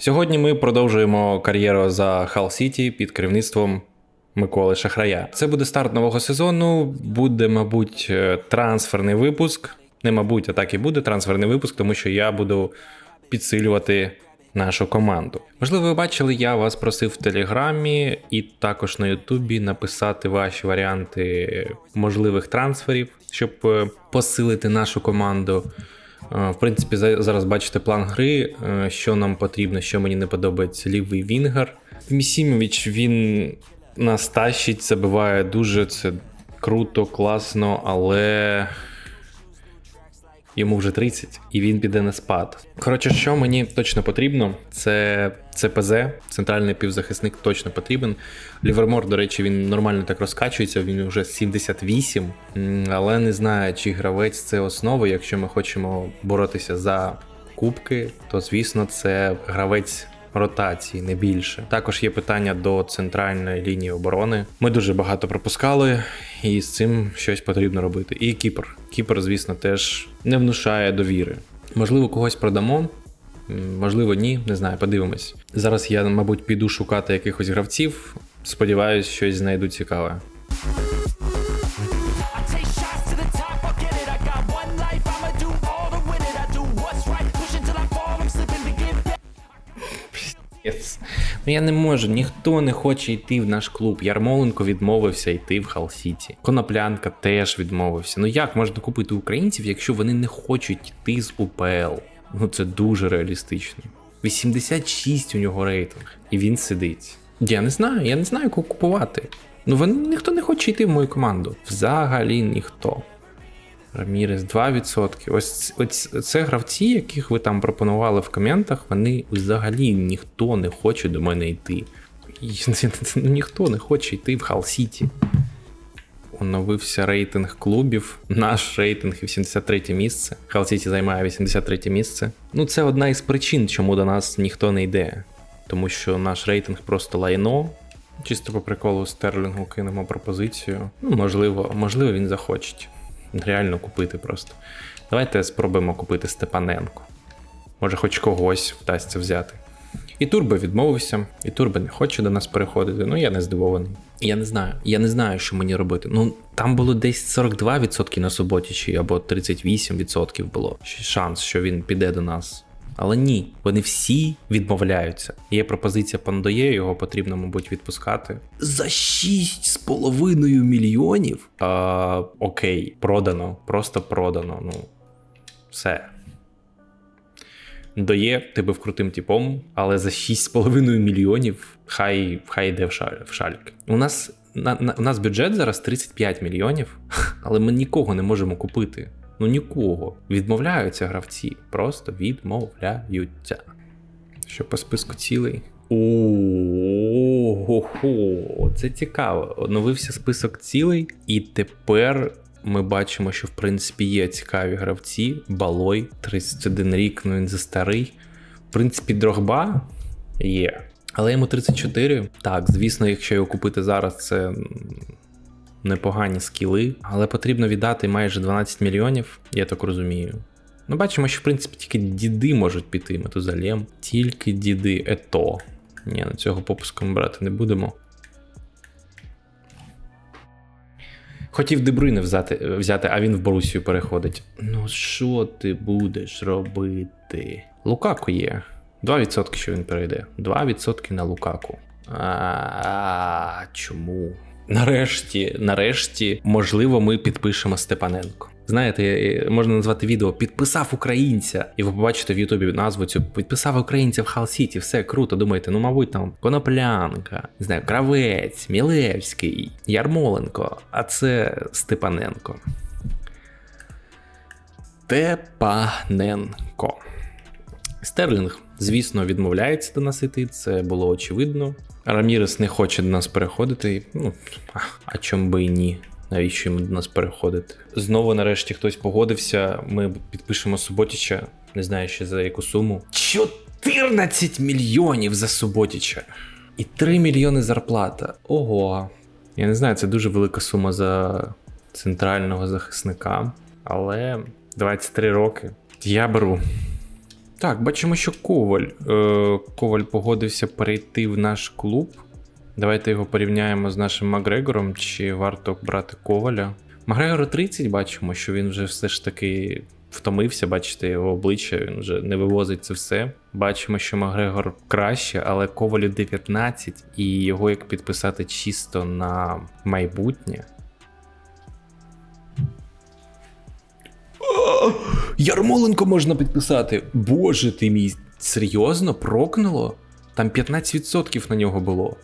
Сьогодні ми продовжуємо кар'єру за Хал Сіті під керівництвом Миколи Шахрая. Це буде старт нового сезону. Буде, мабуть, е, трансферний випуск. Не мабуть, а так і буде трансферний випуск, тому що я буду підсилювати нашу команду. Можливо, ви бачили, я вас просив в Телеграмі і також на Ютубі написати ваші варіанти можливих трансферів, щоб е, посилити нашу команду. Е, В принципі, зараз бачите план гри, е, що нам потрібно, що мені не подобається. Лівий Вінгер. Місімович він нас тащить, забиває дуже це круто, класно, але йому вже 30, і він піде на спад. Коротше, що мені точно потрібно, це ЦПЗ, центральний півзахисник точно потрібен. Лівермор, до речі, він нормально так розкачується, він вже 78, м, але не знаю, чи гравець це основа. Якщо ми хочемо боротися за кубки, то звісно, це гравець. Ротації не більше. Також є питання до центральної лінії оборони. Ми дуже багато пропускали, і з цим щось потрібно робити. І Кіпр. Кіпр, звісно, теж не внушає довіри. Можливо, когось продамо. Можливо, ні, не знаю, подивимось. Зараз я, мабуть, піду шукати якихось гравців. Сподіваюсь, щось знайду цікаве. Ну я не можу, ніхто не хоче йти в наш клуб. Ярмоленко відмовився йти в Хал Сіті. Коноплянка теж відмовився. Ну як можна купити українців, якщо вони не хочуть йти з УПЛ? Ну це дуже реалістично. 86 у нього рейтинг, і він сидить. Я не знаю, я не знаю, кого купувати. Ну вони ніхто не хоче йти в мою команду. Взагалі ніхто. Рамірес 2%. Ось, це гравці, яких ви там пропонували в коментах, вони взагалі ніхто не хоче до мене йти. Ну, ніхто не хоче йти в Хал Сіті. Оновився рейтинг клубів. Наш рейтинг 83 місце. Хал Сіті займає 83 місце. Ну, це одна із причин, чому до нас ніхто не йде. Тому що наш рейтинг просто лайно. Чисто по приколу Стерлінгу кинемо пропозицію. Ну, можливо, можливо, він захоче. Реально купити просто. Давайте спробуємо купити Степаненко. Може, хоч когось вдасться взяти. І Турбо відмовився, і Турбо не хоче до нас переходити. Ну я не здивований. Я не знаю. Я не знаю, що мені робити. Ну там було десь 42% на Суботічі, або 38% було. Шанс, що він піде до нас. Але ні, вони всі відмовляються. Є пропозиція Пандоє, його потрібно, мабуть, відпускати. За 6,5 мільйонів. А, окей, продано, просто продано. Ну, все. Доє, ти був крутим типом, але за 6,5 мільйонів хай, хай йде в, шаль, в шальк. У нас, на, на, у нас бюджет зараз 35 мільйонів, але ми нікого не можемо купити. Ну нікого. Відмовляються гравці. Просто відмовляються. Що по списку цілей? Ого, це цікаво. Оновився список цілей, і тепер ми бачимо, що в принципі є цікаві гравці. Балой, 31 рік, ну він за старий. В принципі, Дрогба є. Але йому 34. Так, звісно, якщо його купити зараз, це непогані скіли, але потрібно віддати майже 12 мільйонів, я так розумію. Ну, бачимо, що в принципі тільки діди можуть піти Метузалем. Тільки діди, ето. Ні, на цього попуску ми брати не будемо. Хотів Дебрюйне взяти, взяти, а він в Борусію переходить. Ну що ти будеш робити? Лукаку є. 2% що він перейде. 2% на Лукаку. А чому? Нарешті, нарешті, можливо, ми підпишемо Степаненко. Знаєте, можна назвати відео Підписав українця, і ви побачите в Ютубі назву цю підписав українця в Хал Сіті. Все круто. Думаєте, ну мабуть, там Коноплянка, не знаю, Кравець, Мілевський, Ярмоленко, а це Степаненко. Степаненко. Стерлінг, звісно, відмовляється до нас іти, це було очевидно. Рамірес не хоче до нас переходити. Ну, а чом би і ні? Навіщо йому до нас переходити? Знову, нарешті, хтось погодився. Ми підпишемо Суботіча, не знаю ще за яку суму. 14 мільйонів за Суботіча. І 3 мільйони зарплата. Ого. Я не знаю, це дуже велика сума за центрального захисника. Але 23 роки. Я беру. Так, бачимо, що Коваль. Е, Коваль погодився перейти в наш клуб. Давайте його порівняємо з нашим Макгрегором, чи варто брати Коваля. Макгрегору 30 бачимо, що він вже все ж таки втомився, бачите його обличчя, він вже не вивозить це все. Бачимо, що Макгрегор краще, але Ковалю 19, і його як підписати чисто на майбутнє. Ярмоленко можна підписати. Боже ти мій, серйозно прокнуло? Там 15% на нього було.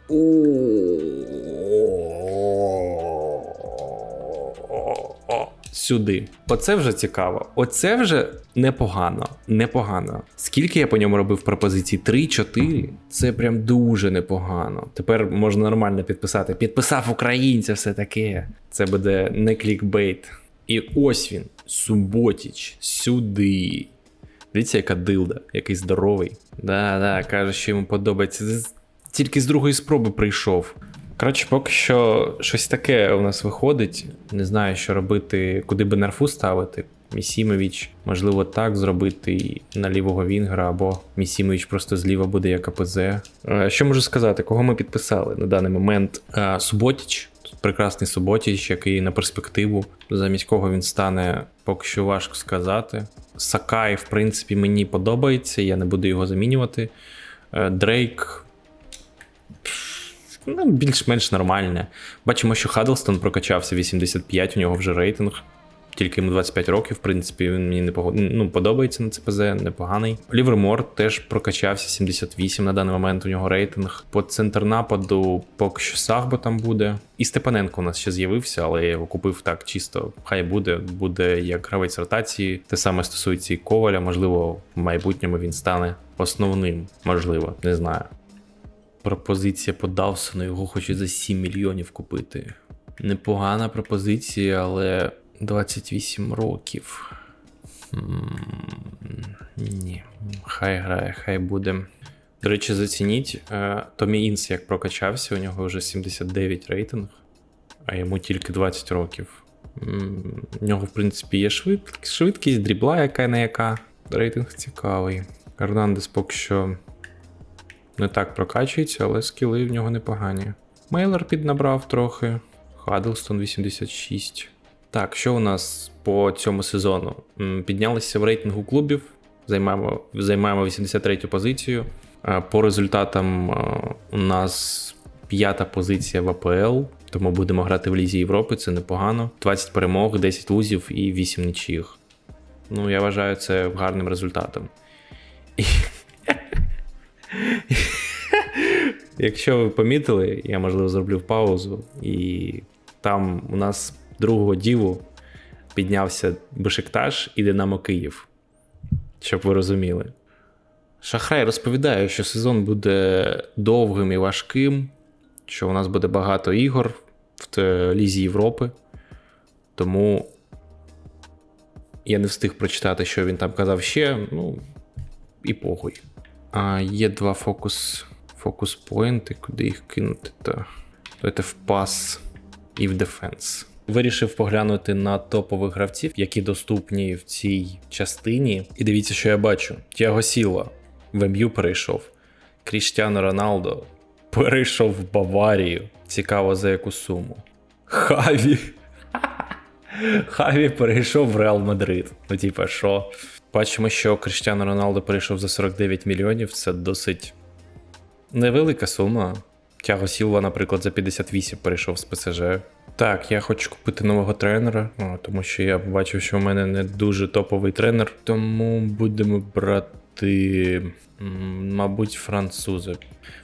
Сюди. Оце вже цікаво. Оце вже непогано. Непогано. Скільки я по ньому робив пропозицій? 3-4? Це прям дуже непогано. Тепер можна нормально підписати. Підписав українця, все таке. Це буде не клікбейт. І ось він, Суботіч, сюди. Дивіться, яка дилда, який здоровий. Да, да, каже, що йому подобається. Тільки з другої спроби прийшов. Коротше, поки що щось таке у нас виходить. Не знаю, що робити, куди би нерфу ставити. Місімович, можливо, так зробити на лівого Вінгера, або Місімович просто зліва буде як АПЗ. Е, Що можу сказати, кого ми підписали на даний момент? Е, Суботіч, прекрасний Суботіч, який на перспективу, замість кого він стане, поки що важко сказати. Сакай, в принципі, мені подобається, я не буду його замінювати. Е, Дрейк. Ну, більш-менш нормальне. Бачимо, що Хадлстон прокачався 85, у нього вже рейтинг. Тільки йому 25 років, в принципі, він мені не погод... ну, подобається на ЦПЗ, непоганий. Лівермор теж прокачався 78 на даний момент. У нього рейтинг. По центр нападу поки що Сагбо там буде. І Степаненко у нас ще з'явився, але я його купив так чисто. Хай буде, буде як гравець ротації. Те саме стосується і Коваля. Можливо, в майбутньому він стане основним. Можливо, не знаю. Пропозиція по Дawsonu, його хочуть за 7 мільйонів купити. Непогана пропозиція, але 28 років. Ні, хай грає, хай буде. До речі, зацініть. е, Томі Інс як прокачався, у нього вже 79 рейтинг, а йому тільки 20 років. У нього, в принципі, є швид... швидкість, дрібла, яка не яка. Рейтинг цікавий. Ернандес поки що не так прокачується, але скіли в нього непогані. Мейлер піднабрав трохи. Хаддлстон 86. Так, що у нас по цьому сезону? Піднялися в рейтингу клубів, займаємо, займаємо 83 позицію. По результатам у нас п'ята позиція в АПЛ, тому будемо грати в Лізі Європи, це непогано. 20 перемог, 10 лузів і 8 нічиїх. Ну, я вважаю це гарним результатом. Якщо ви помітили, я можливо зроблю паузу, і там у нас другого діву піднявся Бешикташ і Динамо Київ. Щоб ви розуміли. Шахрай розповідає, що сезон буде довгим і важким, що у нас буде багато ігор в Лізі Європи. Тому я не встиг прочитати, що він там казав ще. Ну, і похуй. А, є два фокус, фокус поінти, куди їх кинути. Давайте в пас і в дефенс. Вирішив поглянути на топових гравців, які доступні в цій частині. І дивіться, що я бачу: Тяго Сіла в МЮ перейшов. Кріштіано Роналдо перейшов в Баварію. Цікаво за яку суму. Хаві. Хаві перейшов в Реал Мадрид. Ну, типа, що? Бачимо, що Кріштіано Роналдо перейшов за 49 мільйонів. Це досить невелика сума. Тяго Сілва, наприклад, за 58 перейшов з ПСЖ. Так, я хочу купити нового тренера, тому що я бачив, що в мене не дуже топовий тренер. Тому будемо брати, мабуть, французи.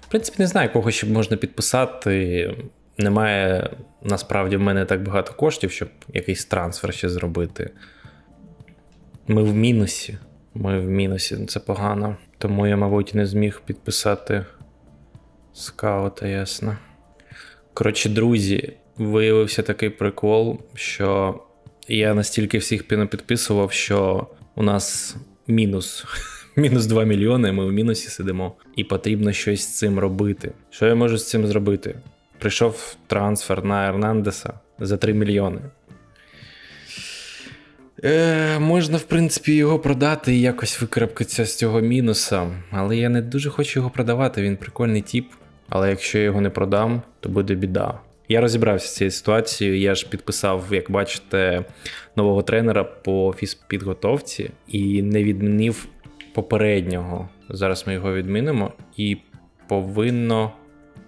В принципі, не знаю, кого ще можна підписати. Немає насправді в мене так багато коштів, щоб якийсь трансфер ще зробити. Ми в мінусі. Ми в мінусі, це погано. Тому я, мабуть, не зміг підписати скаута, ясно. Коротше, друзі, виявився такий прикол, що я настільки всіх підписував, що у нас мінус. Мінус 2 мільйони, ми в мінусі сидимо, і потрібно щось з цим робити. Що я можу з цим зробити? Прийшов трансфер на Ернандеса за 3 мільйони. Е, можна, в принципі, його продати і якось викарабкатися з цього мінуса. Але я не дуже хочу його продавати, він прикольний тіп. Але якщо я його не продам, то буде біда. Я розібрався з цією ситуацією. Я ж підписав, як бачите, нового тренера по фізпідготовці і не відмінив попереднього. Зараз ми його відмінимо і повинно.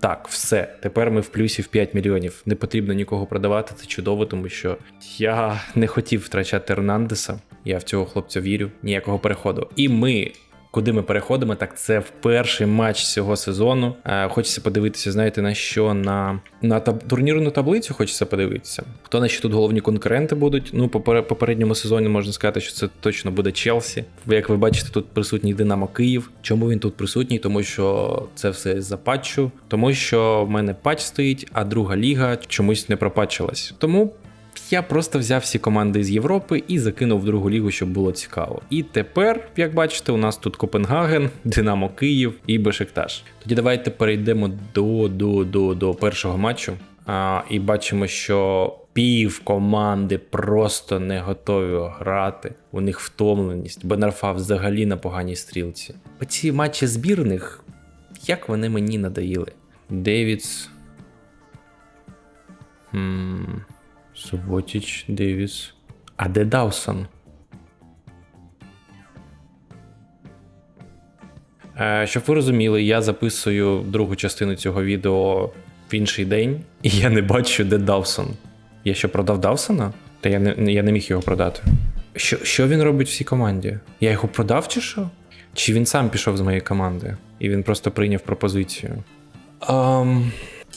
Так, все. Тепер ми в плюсі в 5 мільйонів. Не потрібно нікого продавати. Це чудово, тому що я не хотів втрачати Ернандеса. Я в цього хлопця вірю. Ніякого переходу. І ми. Куди ми переходимо, так це в перший матч цього сезону. Е, хочеться подивитися, знаєте, на що на, на таб- турнірну таблицю хочеться подивитися. Хто наші тут головні конкуренти будуть? Ну, по попередньому сезоні можна сказати, що це точно буде Челсі. Як ви бачите, тут присутній Динамо Київ. Чому він тут присутній? Тому що це все за патчу, тому що в мене патч стоїть, а друга ліга чомусь не пропатчилась. Тому я просто взяв всі команди з Європи і закинув в другу лігу, щоб було цікаво. І тепер, як бачите, у нас тут Копенгаген, Динамо Київ і Бешикташ. Тоді давайте перейдемо до, до, до, до першого матчу. А, і бачимо, що пів команди просто не готові грати. У них втомленість. Бенарфа взагалі на поганій стрілці. Оці матчі збірних, як вони мені надоїли. Девідс. Хм. Суботіч, Девіс. А де Даусон? Е, щоб ви розуміли, я записую другу частину цього відео в інший день, і я не бачу, де Даусон. Я що продав Даусона? Та я не, я не міг його продати. Що, що він робить в цій команді? Я його продав чи що? Чи він сам пішов з моєї команди? І він просто прийняв пропозицію. Um,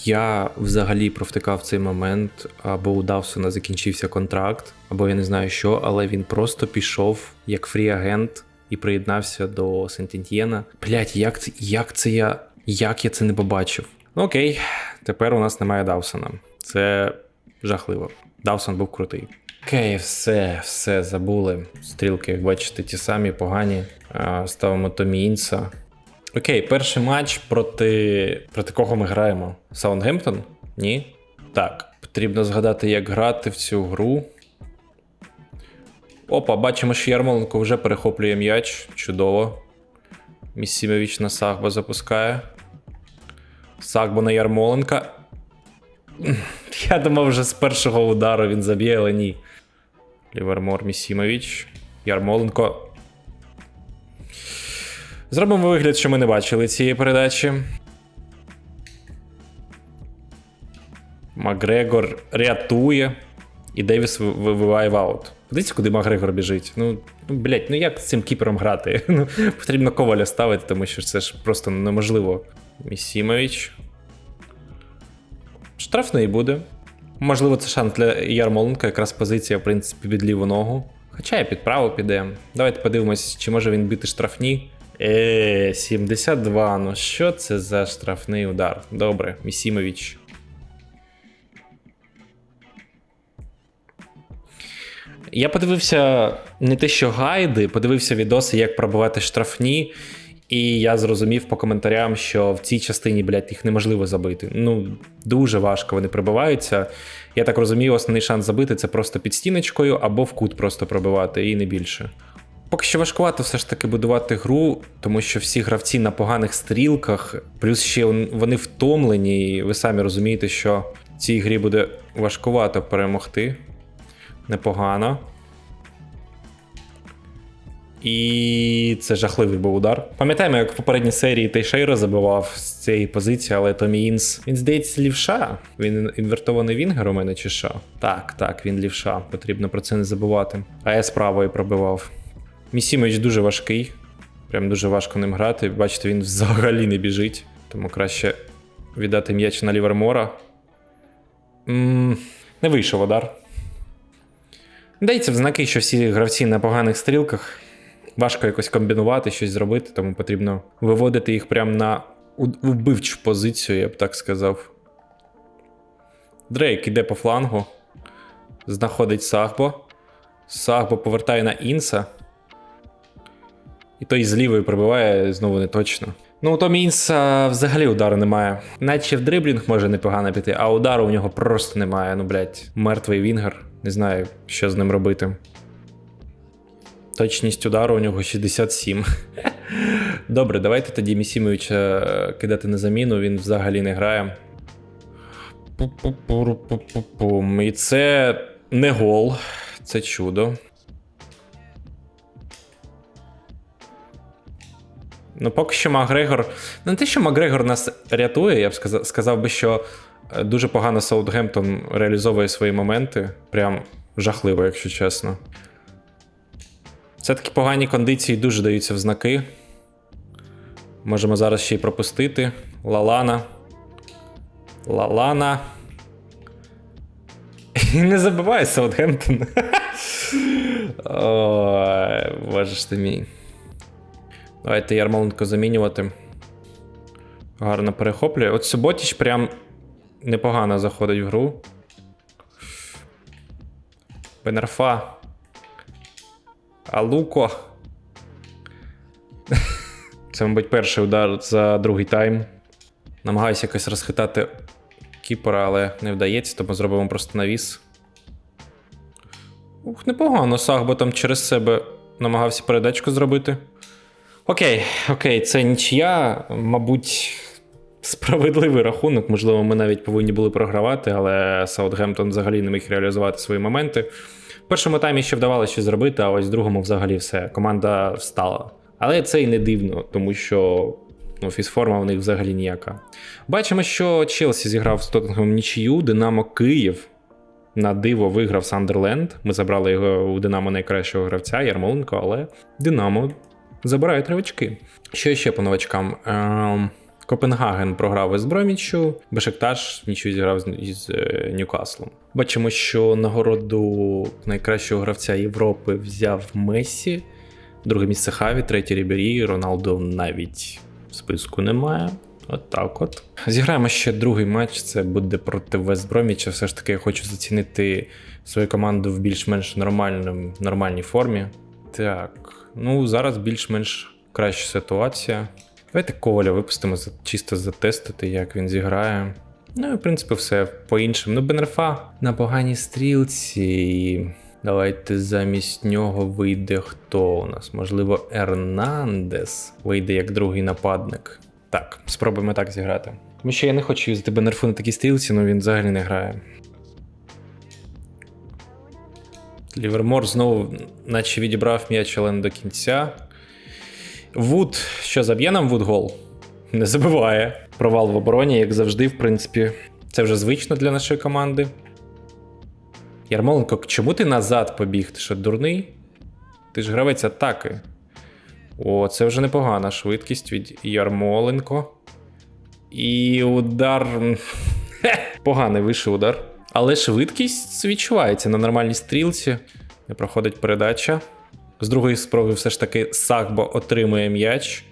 я взагалі провтикав цей момент, або у Давсона закінчився контракт, або я не знаю що, але він просто пішов як фрі-агент і приєднався до Сентентьєна. Блять, як, це- як це я. Як я це не побачив? Ну окей, тепер у нас немає Дawsона. Це жахливо. Дawson був крутий. Окей, все, все забули. Стрілки, як бачите, ті самі погані. Ставимо Томі Інса. Окей, перший матч проти. проти кого ми граємо? Саундгемптон? Ні? Так. Потрібно згадати, як грати в цю гру. Опа, бачимо, що Ярмоленко вже перехоплює м'яч. Чудово. Місімович на Сагбо запускає. Сагбо на Ярмоленка. Я думав, вже з першого удару він заб'є, але ні. Лівермор Місімович. Ярмоленко. Зробимо вигляд, що ми не бачили цієї передачі. Макгрегор рятує. І Девіс ви- вибиває в аут. Подивіться, куди Макгрегор біжить. Ну, ну блять, ну як з цим кіпером грати? Ну, потрібно коваля ставити, тому що це ж просто неможливо. Місімович. Штрафний буде. Можливо, це шанс для Ярмоленка, якраз позиція, в принципі, під ліву ногу. Хоча і під праву піде. Давайте подивимось, чи може він бити штрафні. Е, 72. Ну що це за штрафний удар? Добре, Місімович. Я подивився не те, що гайди, подивився відоси, як пробивати штрафні. І я зрозумів по коментарям, що в цій частині, блядь, їх неможливо забити. Ну, дуже важко вони пробиваються. Я так розумію, основний шанс забити це просто під стіночкою або в кут просто пробивати, і не більше. Поки що важкувато все ж таки будувати гру, тому що всі гравці на поганих стрілках, плюс ще вони втомлені, і ви самі розумієте, що в цій грі буде важкувато перемогти. Непогано. І це жахливий був удар. Пам'ятаємо, як в попередній серії Тейшейро забивав з цієї позиції, але Томі Інс. Він здається лівша. Він інвертований вінгер у мене чи що? Так, так, він лівша. Потрібно про це не забувати. А я з правої пробивав. Місімович дуже важкий. Прям дуже важко ним грати. Бачите, він взагалі не біжить. Тому краще віддати м'яч на Лівермора. м не вийшов удар. Дається в знаки, що всі гравці на поганих стрілках. Важко якось комбінувати, щось зробити, тому потрібно виводити їх прямо на вбивчу позицію, я б так сказав. Дрейк іде по флангу. Знаходить Сагбо. Сагбо повертає на Інса. І той з лівої пробиває знову не точно. Ну, у Томі взагалі удару немає. Наче в дриблінг може непогано піти, а удару у нього просто немає. Ну, блядь, мертвий вінгер. Не знаю, що з ним робити. Точність удару у нього 67. Добре, давайте тоді Місімовича е, кидати на заміну, він взагалі не грає. І це не гол, це чудо. Ну, поки що Макгрегор. Ну, не те, що Макгрегор нас рятує, я б сказав, сказав би, що е, дуже погано Саутгемптон реалізовує свої моменти. Прям жахливо, якщо чесно. Все-таки погані кондиції дуже даються в знаки. Можемо зараз ще й пропустити. Лалана. Лалана. І не забиває Саутгемптон. Боже ж ти мій. Давайте Ярмоленко замінювати. Гарно перехоплює. От Суботіч прям непогано заходить в гру. Бенерфа. Алуко. Це, мабуть, перший удар за другий тайм. Намагаюся якось розхитати кіпера, але не вдається, тому зробимо просто навіс. Ух, непогано. Сагбо там через себе намагався передачку зробити. Окей, окей, це нічия. Мабуть, справедливий рахунок. Можливо, ми навіть повинні були програвати, але Саутгемптон взагалі не міг реалізувати свої моменти. В першому таймі ще вдавалося щось зробити, а ось в другому взагалі все. Команда встала. Але це і не дивно, тому що ну, фізформа в них взагалі ніяка. Бачимо, що Челсі зіграв з Тоттенгемом нічию, Динамо Київ на диво виграв Сандерленд. Ми забрали його у Динамо найкращого гравця Ярмоленко, але Динамо забирає три. Що ще по новачкам? Ем, Копенгаген програв із Бромічу, Бешикташ нічого зіграв із е, Ньюкаслом. Бачимо, що нагороду найкращого гравця Європи взяв Мессі, друге місце Хаві, третє Рібері, Роналдо навіть в списку немає. От так от. Зіграємо ще другий матч. Це буде проти Вестброміча. Все ж таки я хочу зацінити свою команду в більш-менш нормальній формі. Так, ну зараз більш-менш краща ситуація. Давайте Коваля випустимо чисто затестити, як він зіграє. Ну, і в принципі, все по-іншому. Ну, Бенерфа на поганій стрілці. Давайте замість нього вийде хто у нас? Можливо, Ернандес вийде як другий нападник. Так, спробуємо так зіграти. Тому що я не хочу юзати Бенерфу на такій стрілці, але він взагалі не грає. Лівермор знову, наче відібрав м'яч, але не до кінця. Вуд, що заб'є нам Вуд гол? Не забиває. Провал в обороні, як завжди, в принципі, це вже звично для нашої команди. Ярмоленко, чому ти назад побіг? Ти що, дурний? Ти ж гравець атаки. О, це вже непогана швидкість від Ярмоленко. І удар. Поганий вийшов удар. Але швидкість відчувається на нормальній стрілці. Не проходить передача. З другої спроби все ж таки Сакбо отримує м'яч.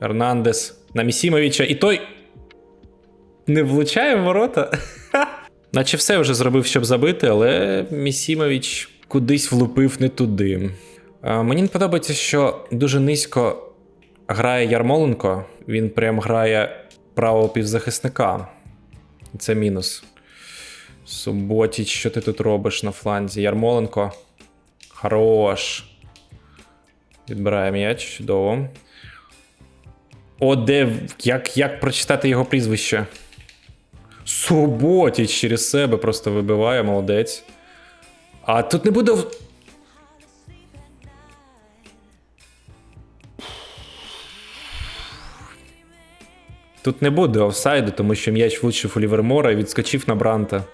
Ернандес на Місімовича. І той не влучає в ворота. Наче все вже зробив, щоб забити, але Місімович кудись влупив не туди. Мені не подобається, що дуже низько грає Ярмоленко. Він прям грає правого півзахисника. Це мінус. Суботіч, що ти тут робиш на фланзі? Ярмоленко. Хорош. Відбирає м'яч. Чудово. О, де. Як, як прочитати його прізвище? Суботіч через себе просто вибиває, молодець. А тут не буде. Тут не буде офсайду, тому що м'яч влучив у Лівермора і відскочив на Бранта.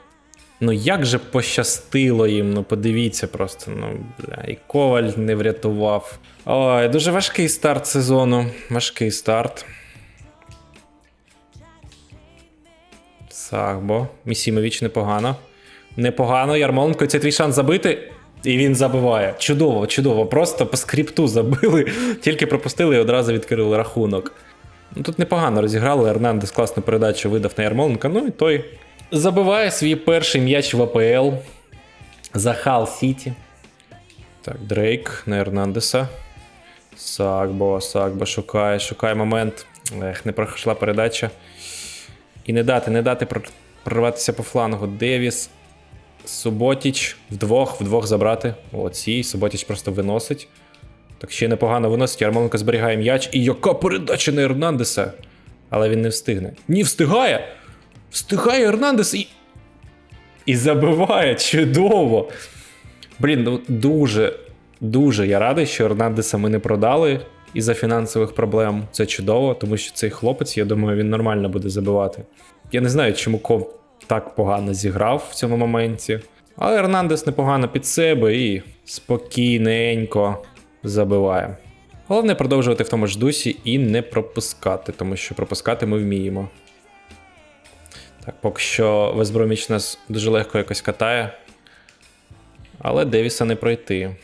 Ну як же пощастило їм, ну подивіться просто. Ну, бля, і Коваль не врятував. Ой, дуже важкий старт сезону. Важкий старт. Сагбо. Місімович непогано. Непогано. Ярмоленко, це твій шанс забити. І він забиває. Чудово, чудово. Просто по скрипту забили, тільки пропустили і одразу відкрили рахунок. Ну, тут непогано розіграли. Ернандес класну передачу видав на Ярмоленка. Ну і той забиває свій перший м'яч в АПЛ за Хал Сіті. Так, Дрейк на Ернандеса. Сакбо, Сакбо шукає, шукає момент. Ех, не пройшла передача. І не дати, не дати прорватися по флангу. Девіс. Суботіч вдвох, вдвох забрати. Молодці, Суботіч просто виносить. Так ще непогано виносить. Ярмоленко зберігає м'яч. І яка передача на Ернандеса? Але він не встигне. Ні, встигає! Встигає Ернандес і. І забиває чудово. Блін, ну дуже, дуже я радий, що Ернандеса ми не продали із-за фінансових проблем. Це чудово, тому що цей хлопець, я думаю, він нормально буде забивати. Я не знаю, чому Коп так погано зіграв в цьому моменті. Але Ернандес непогано під себе і спокійненько забиває. Головне продовжувати в тому ж дусі і не пропускати, тому що пропускати ми вміємо. Так, поки що Весброміч нас дуже легко якось катає. Але Девіса не пройти.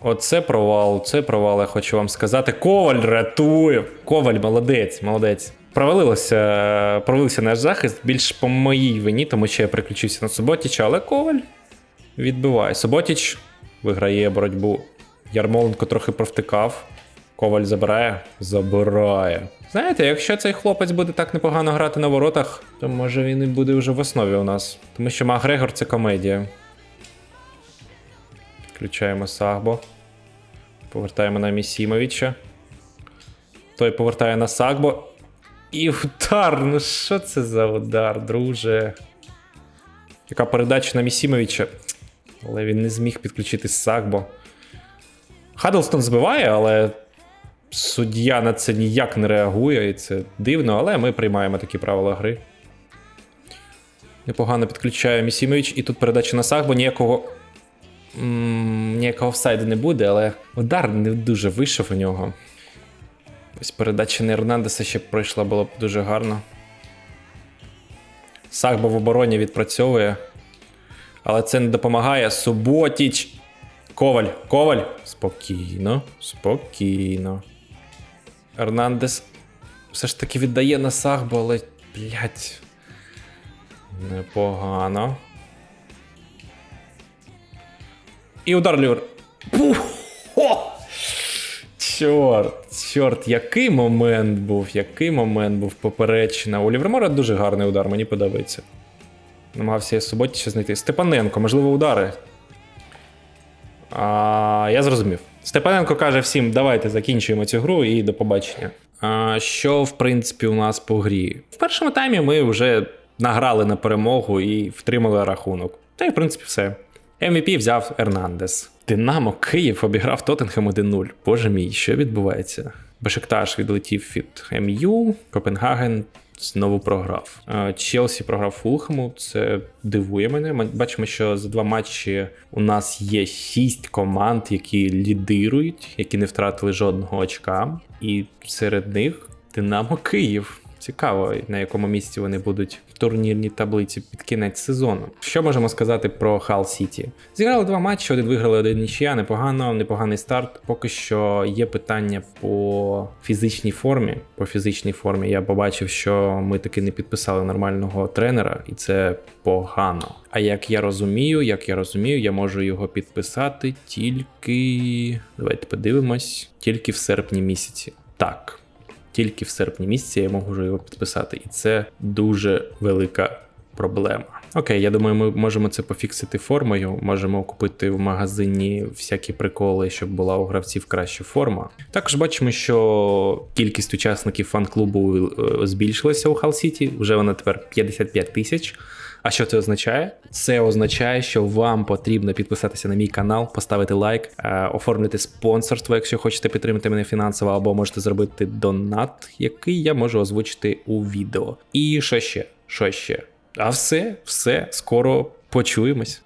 Оце провал, це провал, я хочу вам сказати. Коваль рятує. Коваль, молодець, молодець. Провалилося, провалився наш захист більш по моїй вині, тому що я переключився на Суботіча, але Коваль відбиває. Суботіч виграє боротьбу. Ярмоленко трохи провтикав. Коваль забирає. Забирає. Знаєте, якщо цей хлопець буде так непогано грати на воротах, то може він і буде вже в основі у нас. Тому що Макгрегор це комедія. Включаємо Сагбо. Повертаємо на Місімовича. Той повертає на Сагбо. І удар. Ну що це за удар, друже? Яка передача на Місімовича. Але він не зміг підключити Сагбо. Хадлстон збиває, але суддя на це ніяк не реагує, і це дивно, але ми приймаємо такі правила гри. Непогано підключає Місімович, і тут передача на Сагбо ніякого. м, Ніякого офсайду не буде, але удар не дуже вийшов у нього. Ось передача на Ернандеса ще пройшла було б дуже гарно. Сагбо в обороні відпрацьовує. Але це не допомагає. Суботіч. Коваль, Коваль. Спокійно, спокійно. Ернандес все ж таки віддає на Сагбо, але. Блять. Непогано. І удар Люр. Пух! Чорт, чорт, який момент був, який момент був поперечина. У Лівремора дуже гарний удар, мені подобається. Намагався я суботі ще знайти. Степаненко, можливо, удари. А, я зрозумів. Степаненко каже всім: давайте закінчуємо цю гру і до побачення. А, що, в принципі, у нас по грі? В першому таймі ми вже награли на перемогу і втримали рахунок. Та й, в принципі, все. MVP взяв Ернандес. Динамо Київ обіграв Тоттенхем 1-0. Боже мій, що відбувається? Бешикташ відлетів від МЮ, Копенгаген знову програв. Челсі програв Фулхему. Це дивує мене. Ми бачимо, що за два матчі у нас є шість команд, які лідирують, які не втратили жодного очка. І серед них Динамо Київ. Цікаво, на якому місці вони будуть в турнірній таблиці під кінець сезону. Що можемо сказати про Хал Сіті? Зіграли два матчі, один виграли, один нічия. Непогано, непоганий старт. Поки що є питання по фізичній формі. По фізичній формі я побачив, що ми таки не підписали нормального тренера, і це погано. А як я розумію, як я розумію, я можу його підписати тільки. Давайте подивимось, тільки в серпні місяці. Так тільки в серпні місяці я можу його підписати, і це дуже велика проблема. Окей, я думаю, ми можемо це пофіксити формою. Можемо купити в магазині всякі приколи, щоб була у гравців краща форма. Також бачимо, що кількість учасників фан-клубу е, збільшилася у Хал Сіті. Вже вона тепер 55 тисяч. А що це означає? Це означає, що вам потрібно підписатися на мій канал, поставити лайк, е, оформити спонсорство, якщо хочете підтримати мене фінансово, або можете зробити донат, який я можу озвучити у відео. І що ще? Що ще? А все, все, скоро почуємось.